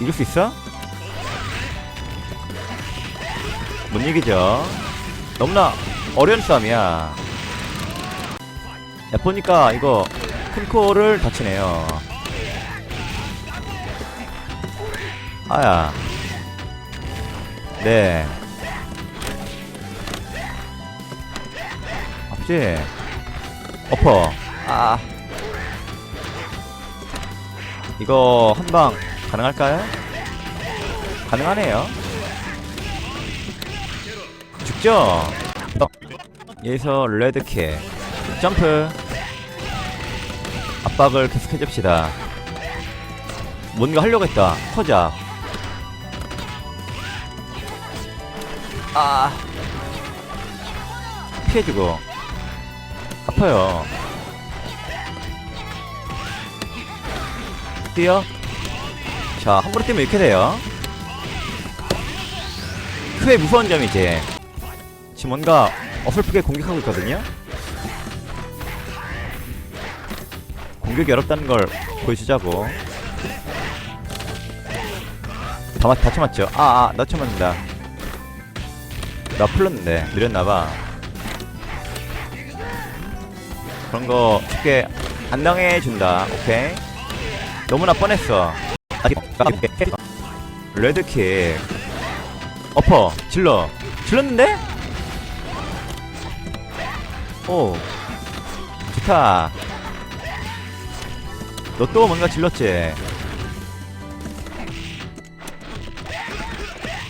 이길 수 있어? 못 이기죠. 너무나 어려운 싸움이야. 야, 보니까 이거 큰 코를 다치네요. 아야. 네. 아프지? 엎어. 아. 이거 한방 가능할까요? 가능하네요. 죽죠? 어. 여기서 레드킥. 점프. 압박을 계속 해줍시다. 뭔가 하려고 했다. 퍼자. 아. 피해주고. 아파요. 뛰어. 자, 함부로 뛰면 이렇게 돼요. 크의 무서운 점이지. 지금 뭔가 어설프게 공격하고 있거든요. 공격이 어렵다는 걸 보여주자고. 다, 맞, 다 쳐맞죠? 아, 아, 나 쳐맞는다. 나 풀렸는데, 느렸나봐. 그런 거 쉽게 안 당해준다. 오케이. 너무나 뻔했어. 레드킥. 어퍼. 질러. 질렀는데? 오. 좋다. 너 또 뭔가 질렀지?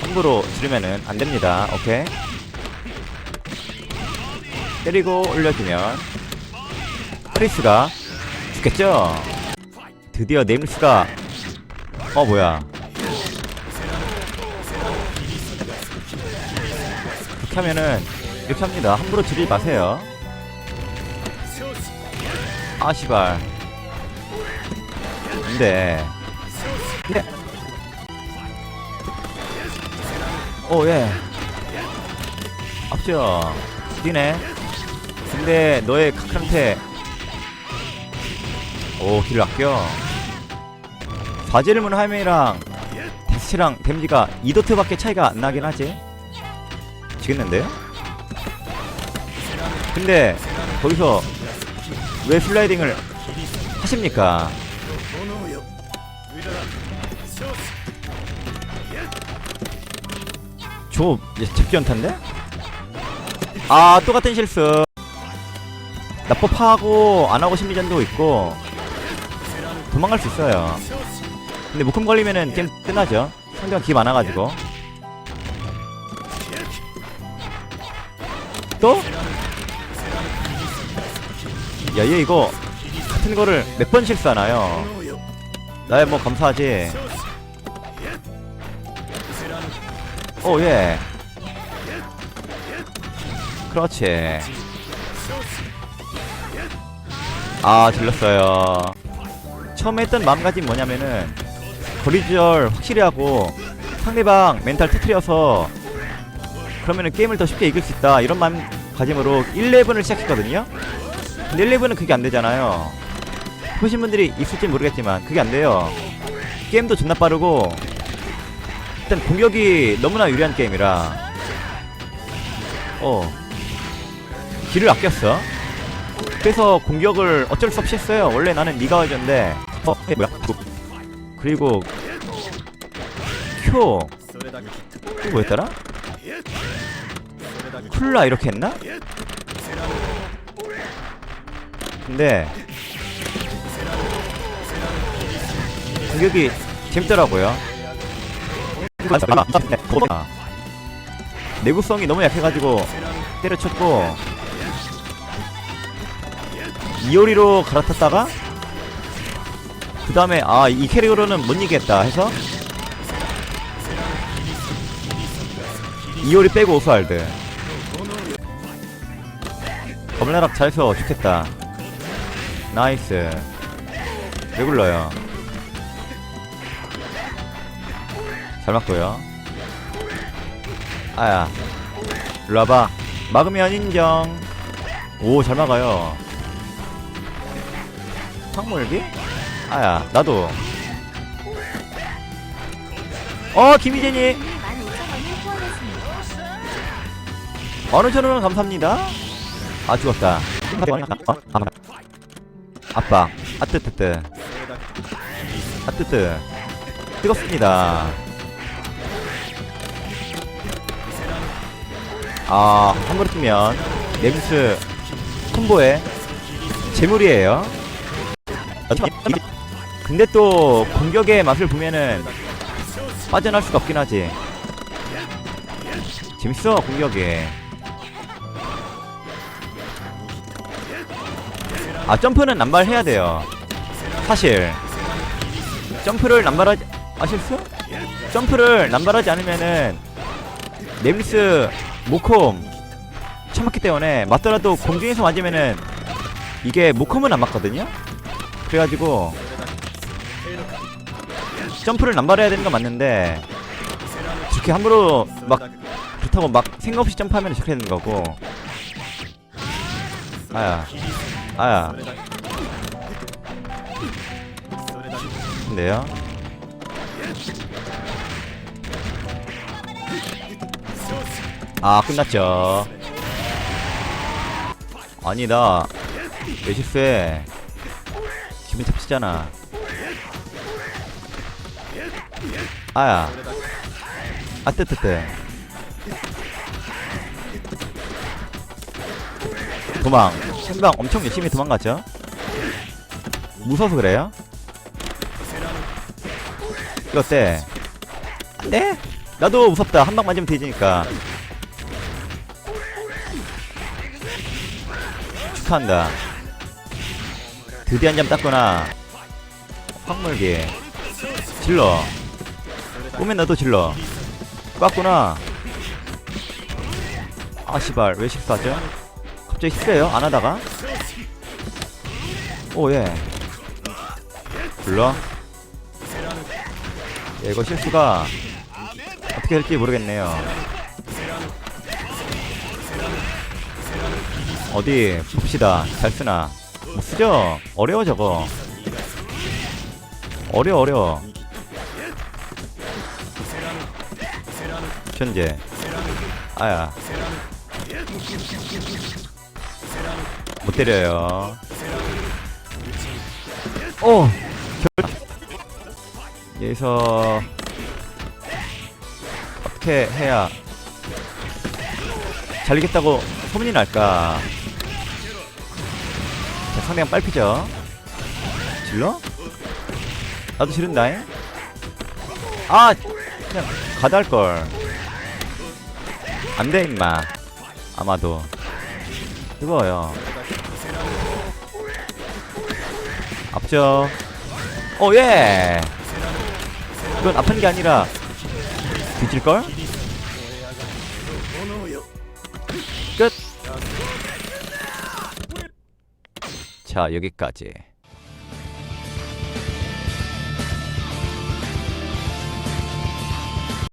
함부로 지르면은 안 됩니다. 오케이. 때리고 올려주면 크리스가 죽겠죠? 드디어 네임스가 어 뭐야. 그렇게 하면은 이렇게 합니다. 함부로 지르지 마세요. 아 시발. 안돼. 예. 오예. 앞죠? 뛰네. 근데 너의 카크한테. 오 길을 아껴 과제를문 하면이랑 데스랑 데미지가 2도트밖에 차이가 안 나긴 하지 지겠는데요? 근데 거기서 왜 슬라이딩을 하십니까? 저 연탄데? 아 똑같은 실수 납법하고 안하고 심리전도 있고 도망갈 수 있어요 근데 묶음 걸리면은 게임 끝나죠. 상대가 기 많아가지고. 또? 야얘 이거 같은 거를 몇 번 실수하나요? 나야 뭐 감사하지. 오예. 그렇지. 아 질렀어요. 처음에 했던 마음가짐 뭐냐면은 거리절 확실히 하고 상대방 멘탈 터트려서 그러면은 게임을 더 쉽게 이길 수 있다. 이런 마음가짐으로 1레븐을 시작했거든요. 근데 1레븐은 그게 안 되잖아요. 보신 분들이 있을지 모르겠지만 그게 안 돼요. 게임도 존나 빠르고 일단 공격이 너무나 유리한 게임이라. 어 길을 아꼈어. 그래서 공격을 어쩔 수 없이 했어요. 원래 나는 니가 와줬는데 어 에, 뭐야 그리고 큐 이거 뭐였더라? 쿨라 이렇게 했나? 근데 공격이 재밌더라고요 아, 내구성이 너무 약해가지고 때려쳤고 이오리로 갈아탔다가 그 다음에 아 이 캐릭으로는 못 이기겠다 해서 이오리 빼고 오스알드. 검나락 잘해서 좋겠다. 나이스. 왜 굴러요? 잘 맞고요. 아야. 일로 와봐. 막으면 인정 오 잘 막아요. 황물기? 아야 나도. 어 김희재님 15,000원을 후원했습니다. 어느 천원 감사합니다. 아 죽었다. 어? 아빠 아뜨뜨뜨. 아뜨뜨. 뜨겁습니다. 아 한번 뜨면 램스 콤보의 재물이에요 근데 또 공격의 맛을 보면은 빠져날 수가 없긴 하지. 재밌어 공격이. 아 점프는 남발해야 돼요. 사실. 점프를 남발하지 아 실수? 점프를 남발하지 않으면은 네미스 모콤 처맞기 때문에 맞더라도 공중에서 맞으면은 이게 모콤은 안 맞거든요? 그래가지고 점프를 남발해야 되는 건 맞는데 저렇게 함부로 막 그렇다고 막 생각 없이 점프하면 저렇게 되는 거고. 아야 아야. 근데요? 아 끝났죠. 아니 나왜 실수해 기분 잡히잖아 아야. 아 뜨뜨뜨 도망. 생방 엄청 열심히 도망갔죠? 무서워서 그래요? 이거 어때? 안돼? 나도 무섭다. 한 방 맞으면 뒤지니까. 축하한다. 드디어 한 점 땄구나. 황물기. 질러 꼬면 나도 질러. 꽉구나. 아 씨발. 왜 실수하죠? 갑자기 실수해요? 안 하다가? 오예. 불러. 야, 이거 실수가 어떻게 될지 모르겠네요. 어디 봅시다. 잘 쓰나. 못 쓰죠? 어려워 저거. 어려워 어려 현재 아야. 못 때려요. 오 결... 여기서 어떻게 해야 잘리겠다고 소문이 날까? 자 상대방 빨피죠? 질러? 나도 지른다잉? 아! 그냥 가다 할걸 안돼 임마. 아마도. 뜨거워요. 앞죠? 오예! 이건 아픈 게 아니라 뒤질걸? 끝! 자 여기까지